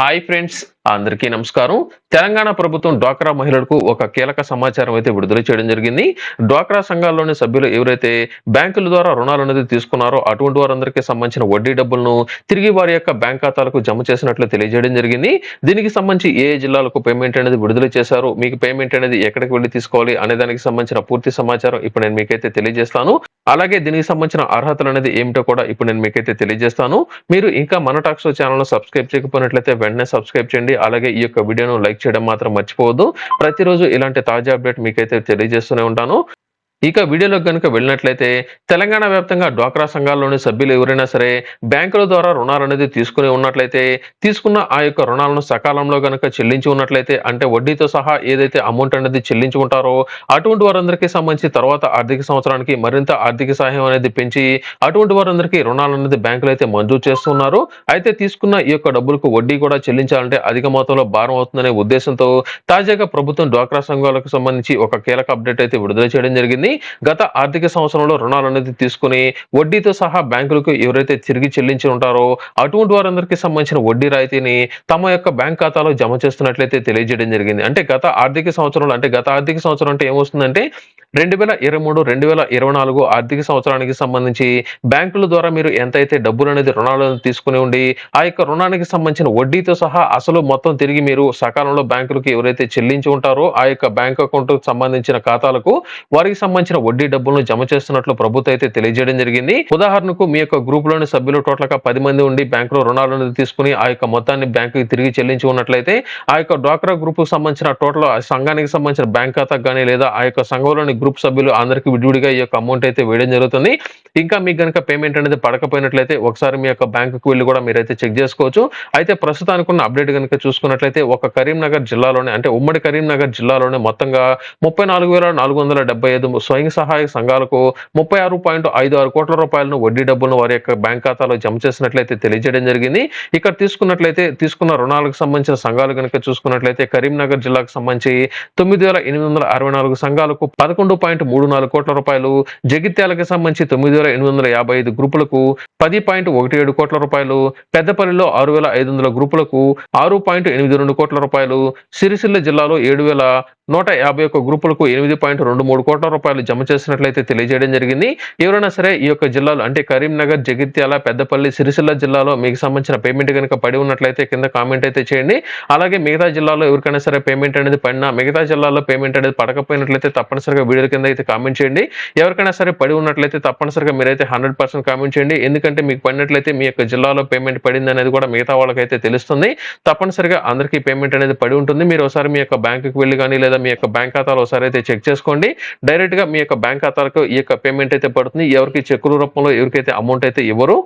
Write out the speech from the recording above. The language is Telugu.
హాయ్ ఫ్రెండ్స్ అందరికీ నమస్కారం. తెలంగాణ ప్రభుత్వం డ్వాక్రా మహిళలకు ఒక కీలక సమాచారం అయితే విడుదల చేయడం జరిగింది. డ్వాక్రా సంఘాల్లోని సభ్యులు ఎవరైతే బ్యాంకుల ద్వారా రుణాలు అనేది తీసుకున్నారో అటువంటి వారందరికీ సంబంధించిన వడ్డీ డబ్బులను తిరిగి వారి యొక్క బ్యాంక్ ఖాతాలకు జమ చేసినట్లు తెలియజేయడం జరిగింది. దీనికి సంబంధించి ఏ జిల్లాలకు పేమెంట్ అనేది విడుదల చేశారు? మీకు పేమెంట్ అనేది ఎక్కడికి వెళ్ళి తీసుకోవాలి? అనే దానికి సంబంధించిన పూర్తి సమాచారం ఇప్పుడు నేను మీకైతే తెలియజేస్తాను. అలాగే దీనికి సంబంధించిన అర్హతలు అనేది ఏమిటో కూడా ఇప్పుడు నేను మీకైతే తెలియజేస్తాను. మీరు ఇంకా మన టాక్స్ ఛానల్ సబ్స్క్రైబ్ చేయకపోయినట్లయితే వెంటనే సబ్స్క్రైబ్ చేయండి. అలాగే ఈ యొక్క వీడియోను లైక్ చేయడం మాత్రం మర్చిపోవద్దు. ప్రతిరోజు ఇలాంటి తాజా అప్డేట్ మీకైతే తెలియజేస్తూనే ఉంటాను. ఇక వీడియోలోకి కనుక వెళ్ళినట్లయితే తెలంగాణ వ్యాప్తంగా డ్వాక్రా సంఘాల్లోని సభ్యులు ఎవరైనా సరే బ్యాంకుల ద్వారా రుణాలు అనేది తీసుకుని ఉన్నట్లయితే తీసుకున్న ఆ యొక్క రుణాలను సకాలంలో కనుక చెల్లించి ఉన్నట్లయితే అంటే వడ్డీతో సహా ఏదైతే అమౌంట్ అనేది చెల్లించి ఉంటారో అటువంటి వారందరికీ సంబంధించి తర్వాత ఆర్థిక సంవత్సరానికి మరింత ఆర్థిక సహాయం అనేది పెంచి అటువంటి వారందరికీ రుణాలు అనేది బ్యాంకులు అయితే మంజూరు చేస్తున్నారు. అయితే తీసుకున్న ఈ యొక్క డబ్బులకు వడ్డీ కూడా చెల్లించాలంటే అధిక మొత్తంలో భారం అవుతుందనే ఉద్దేశంతో తాజాగా ప్రభుత్వం డ్వాక్రా సంఘాలకు సంబంధించి ఒక కీలక అప్డేట్ అయితే విడుదల చేయడం జరిగింది. గత ఆర్థిక సంవత్సరంలో రుణాలు అనేది తీసుకుని వడ్డీతో సహా బ్యాంకులకు ఎవరైతే తిరిగి చెల్లించి ఉంటారో అటువంటి వారందరికీ సంబంధించిన వడ్డీ రాయితీని తమ యొక్క బ్యాంక్ ఖాతాలో జమ చేస్తున్నట్లయితే తెలియజేయడం జరిగింది. అంటే గత ఆర్థిక సంవత్సరంలో అంటే గత ఆర్థిక సంవత్సరం అంటే ఏమొస్తుందంటే రెండు వేల ఇరవై మూడు రెండు వేల ఇరవై నాలుగు ఆర్థిక సంవత్సరానికి సంబంధించి బ్యాంకుల ద్వారా మీరు ఎంతైతే డబ్బులు అనేది రుణాలను తీసుకుని ఉండి ఆ యొక్క రుణానికి సంబంధించిన వడ్డీతో సహా అసలు మొత్తం తిరిగి మీరు సకాలంలో బ్యాంకులకు ఎవరైతే చెల్లించి ఉంటారో ఆ యొక్క బ్యాంక్ అకౌంట్ సంబంధించిన ఖాతాలకు వారికి సంబంధించి సంబంధించిన వడ్డీ డబ్బులను జమ చేస్తున్నట్లు ప్రభుత్వం అయితే తెలియజేయడం జరిగింది. ఉదాహరణకు మీ యొక్క గ్రూప్లోని సభ్యులు టోటల్గా పది మంది ఉండి బ్యాంకులో రుణాలు అనేది తీసుకుని ఆ యొక్క మొత్తాన్ని బ్యాంకుకి తిరిగి చెల్లించి ఉన్నట్లయితే ఆ యొక్క డ్వాక్రా గ్రూప్ సంబంధించిన టోటల్ ఆ సంఘానికి సంబంధించిన బ్యాంక్ ఖాతాకు కానీ లేదా ఆ యొక్క సంఘంలోని గ్రూప్ సభ్యులు అందరికీ విడివిడిగా ఈ యొక్క అమౌంట్ అయితే వేయడం జరుగుతుంది. ఇంకా మీకు కనుక పేమెంట్ అనేది పడకపోయినట్లయితే ఒకసారి మీ యొక్క బ్యాంకుకు వెళ్ళి కూడా మీరైతే చెక్ చేసుకోవచ్చు. అయితే ప్రస్తుతానికి ఉన్న అప్డేట్ కనుక చూసుకున్నట్లయితే ఒక కరీంనగర్ జిల్లాలోనే అంటే ఉమ్మడి కరీంనగర్ జిల్లాలోనే మొత్తంగా ముప్పై నాలుగు వేల నాలుగు వందల డెబ్బై ఐదు స్వయం సహాయక సంఘాలకు ముప్పై ఆరు పాయింట్ ఐదు ఆరు కోట్ల రూపాయలను వడ్డీ డబ్బులను వారి యొక్క బ్యాంక్ ఖాతాలో జమ చేసినట్లయితే తెలియజేయడం జరిగింది. ఇక్కడ తీసుకున్నట్లయితే తీసుకున్న రుణాలకు సంబంధించిన సంఘాలు కనుక చూసుకున్నట్లయితే కరీంనగర్ జిల్లాకు సంబంధించి తొమ్మిది వేల ఎనిమిది వందల అరవై నాలుగు సంఘాలకు పదకొండు పాయింట్ మూడు నాలుగు కోట్ల రూపాయలు జగిత్యాలకు సంబంధించి తొమ్మిది వేల ఎనిమిది వందల యాభై ఐదు గ్రూపులకు పది పాయింట్ ఒకటి ఏడు కోట్ల రూపాయలు పెద్దపల్లిలో ఆరు వేల ఐదు వందల గ్రూపులకు ఆరు పాయింట్ ఎనిమిది రెండు కోట్ల రూపాయలు సిరిసిల్ల జిల్లాలో ఏడు వేల నూట యాభై ఒక్క గ్రూపులకు ఎనిమిది పాయింట్ రెండు మూడు కోట్ల రూపాయలు జమ చేసినట్లయితే తెలియజేయడం జరిగింది. ఎవరైనా సరే ఈ యొక్క జిల్లాలో అంటే కరీంనగర్ జగిత్యాల పెద్దపల్లి సిరిసిల్ల జిల్లాలో మీకు సంబంధించిన పేమెంట్ కనుక పడి ఉన్నట్లయితే కింద కామెంట్ అయితే చేయండి. అలాగే మిగతా జిల్లాలో ఎవరికైనా సరే పేమెంట్ అనేది పడినా మిగతా జిల్లాలో పేమెంట్ అనేది పడకపోయినట్లయితే తప్పనిసరిగా వీడియో కింద అయితే కామెంట్ చేయండి. ఎవరికైనా సరే పడి ఉన్నట్లయితే తప్పనిసరిగా మీరైతే హండ్రెడ్ పర్సెంట్ కామెంట్ చేయండి. ఎందుకంటే మీకు పడినట్లయితే మీ యొక్క జిల్లాలో పేమెంట్ పడింది అనేది కూడా మిగతా వాళ్ళకైతే తెలుస్తుంది. తప్పనిసరిగా అందరికీ పేమెంట్ అనేది పడి ఉంటుంది. మీరు ఒకసారి మీ యొక్క బ్యాంకుకి వెళ్ళి కానీ లేదా మీ యొక్క బ్యాంక్ ఖాతాలో ఒకసారి అయితే చెక్ చేసుకోండి. డైరెక్ట్గా మీ యొక్క బ్యాంక్ ఖాతాలకు ఈ యొక్క పేమెంట్ అయితే పడుతుంది. ఎవరికి చెక్కుల రూపంలో ఎవరికైతే అమౌంట్ అయితే ఇవ్వరు